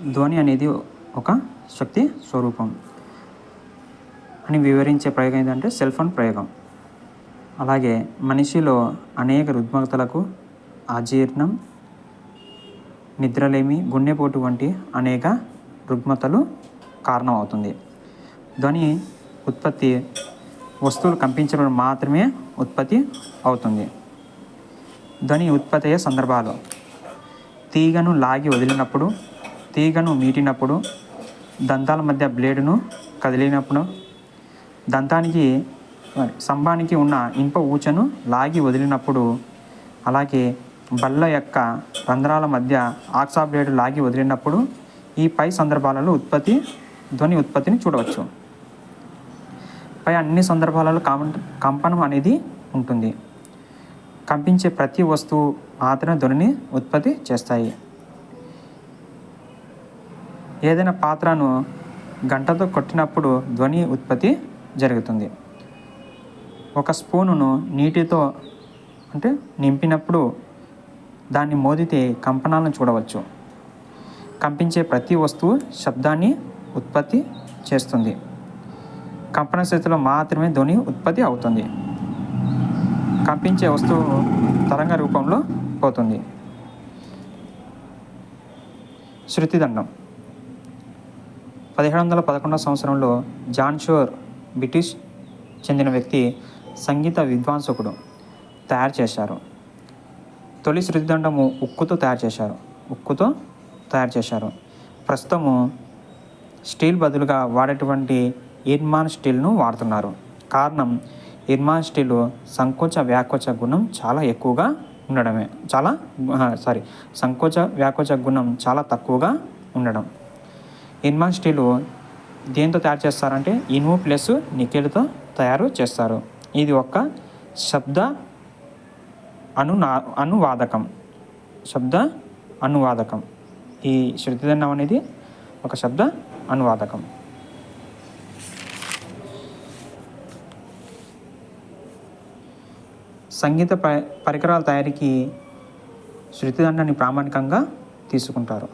ధ్వని అనేది ఒక శక్తి స్వరూపం. అని వివరించే ప్రయోగం ఏంటంటే సెల్ ఫోన్ ప్రయోగం. అలాగే మనిషిలో అనేక రుగ్మతలకు అజీర్ణం నిద్రలేమి గుండెపోటు వంటి అనేక రుగ్మతలు కారణమవుతుంది. ధ్వని ఉత్పత్తి వస్తువులు కంపించడం మాత్రమే ఉత్పత్తి అవుతుంది. ధ్వని ఉత్పత్తి అయ్యే సందర్భాలు. తీగను లాగి వదిలినప్పుడు తీగను మీటినప్పుడు దంతాల మధ్య బ్లేడును కదిలినప్పుడు దంతానికి స్తంభానికి ఉన్న ఇనుప ఊచను లాగి వదిలినప్పుడు అలాగే బల్ల యొక్క రంధ్రాల మధ్య ఆక్సా బ్లేడ్ లాగి వదిలినప్పుడు ఈ పై సందర్భాలలో ఉత్పత్తి ధ్వని ఉత్పత్తిని చూడవచ్చు. పై అన్ని సందర్భాలలో కామన్ కంపనం అనేది ఉంటుంది. కంపించే ప్రతి వస్తువు మాత్రమే ధ్వనిని ఉత్పత్తి చేస్తాయి. ఏదైనా పాత్రను గంటతో కొట్టినప్పుడు ధ్వని ఉత్పత్తి జరుగుతుంది. ఒక స్పూనును నీటితో అంటే నింపినప్పుడు దాన్ని మోదితే కంపనాలను చూడవచ్చు. కంపించే ప్రతి వస్తువు శబ్దాన్ని ఉత్పత్తి చేస్తుంది. కంపన స్థితిలో మాత్రమే ధ్వని ఉత్పత్తి అవుతుంది. కంపించే వస్తువు తరంగ రూపంలో పోతుంది. శృతిదండం. పదిహేడు వందల పదకొండవ సంవత్సరంలో జాన్ షోర్ బ్రిటిష్ చెందిన వ్యక్తి సంగీత విద్వాంసకుడు తయారు చేశారు. తొలి శృతిదండము ఉక్కుతో తయారు చేశారు. ఉక్కుతో తయారు చేశారు. ప్రస్తుతము స్టీల్ బదులుగా వాడేటువంటి ఇర్మాన్ స్టీల్ను వాడుతున్నారు. కారణం ఇర్మాన్ స్టీల్ సంకోచ వ్యాకోచ గుణం చాలా ఎక్కువగా ఉండడమే. చాలా సారీ సంకోచ వ్యాకోచ గుణం చాలా తక్కువగా ఉండడం. ఇన్మాన్ స్టీలు దేంతో తయారు చేస్తారంటే ఇనుము ప్లస్ నికెల్తో తయారు చేస్తారు. ఇది ఒక శబ్ద అనునా అనువాదకం. శబ్ద అనువాదకం. ఈ శృతిదండం అనేది ఒక శబ్ద అనువాదకం. సంగీత పరికరాల తయారీకి శృతిదండాన్ని ప్రామాణికంగా తీసుకుంటారు.